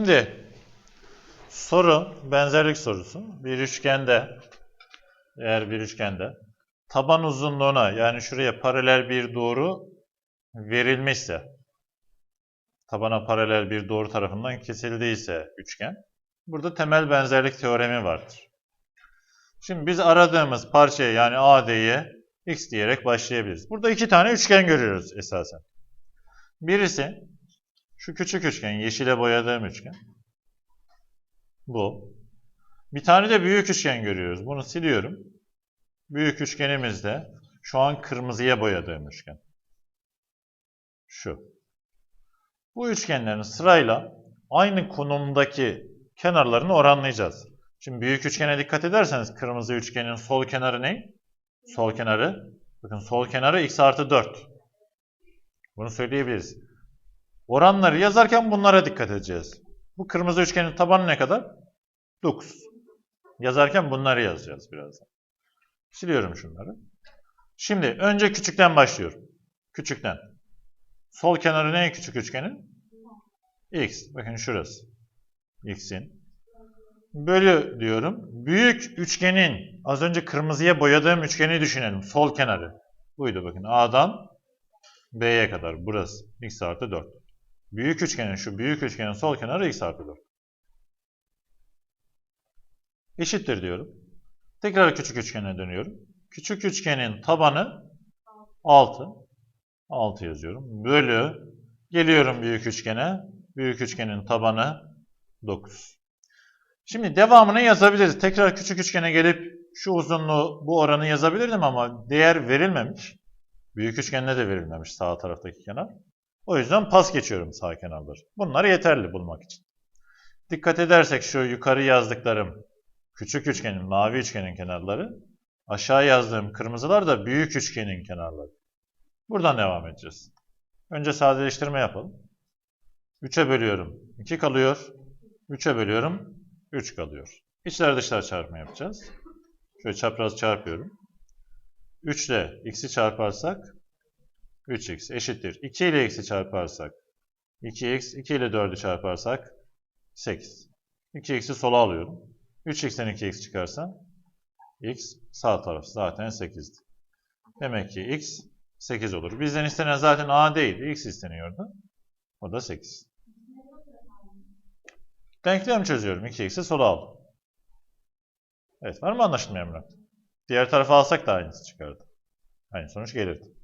Şimdi soru benzerlik sorusu. Bir üçgende eğer bir üçgende taban uzunluğuna yani şuraya paralel bir doğru verilmişse tabana paralel bir doğru tarafından kesildiyse üçgen burada temel benzerlik teoremi vardır. Şimdi biz aradığımız parçaya yani AD'ye x diyerek başlayabiliriz. Burada iki tane üçgen görüyoruz esasen. Birisi şu küçük üçgen, yeşile boyadığım üçgen. Bu. Bir tane de büyük üçgen görüyoruz. Bunu siliyorum. Büyük üçgenimizde şu an kırmızıya boyadığım üçgen. Şu. Bu üçgenlerin sırayla aynı konumdaki kenarlarını oranlayacağız. Şimdi büyük üçgene dikkat ederseniz kırmızı üçgenin sol kenarı ne? Sol kenarı. Bakın sol kenarı x artı 4. Bunu söyleyebiliriz. Oranları yazarken bunlara dikkat edeceğiz. Bu kırmızı üçgenin tabanı ne kadar? 9. Yazarken bunları yazacağız birazdan. Siliyorum şunları. Şimdi önce küçükten başlıyorum. Küçükten. Sol kenarı ne küçük üçgenin? X. Bakın şurası. X'in. Bölü diyorum. Büyük üçgenin az önce kırmızıya boyadığım üçgeni düşünelim. Sol kenarı. Buydu bakın. A'dan B'ye kadar. Burası. X artı 4. Büyük üçgenin şu büyük üçgenin sol kenarı x artı 4. Eşittir diyorum. Tekrar küçük üçgene dönüyorum. Küçük üçgenin tabanı 6. 6 yazıyorum. Bölü. Geliyorum büyük üçgene. Büyük üçgenin tabanı 9. Şimdi devamını yazabiliriz. Tekrar küçük üçgene gelip şu uzunluğu bu oranı yazabilirdim ama değer verilmemiş. Büyük üçgende de verilmemiş sağ taraftaki kenar. O yüzden pas geçiyorum sağ kenarları. Bunlar yeterli bulmak için. Dikkat edersek şu yukarı yazdıklarım küçük üçgenin, mavi üçgenin kenarları. Aşağı yazdığım kırmızılar da büyük üçgenin kenarları. Buradan devam edeceğiz. Önce sadeleştirme yapalım. 3'e bölüyorum. 2 kalıyor. 3'e bölüyorum. 3 kalıyor. İçler dışlar çarpımı yapacağız. Şöyle çapraz çarpıyorum. 3 ile x'i çarparsak 3x eşittir. 2 ile x'i çarparsak 2x, 2 ile 4'ü çarparsak 8. 2x'i sola alıyorum. 3x'ten 2x çıkarsa x sağ taraf zaten 8'di. Demek ki x 8 olur. Bizden istenen zaten a değildi. x isteniyordu. O da 8. Denklem çözüyorum. 2x'i sola al. Evet var mı anlaşılmayan bırak? Diğer tarafa alsak da aynısı çıkardı. Aynı sonuç gelirdi.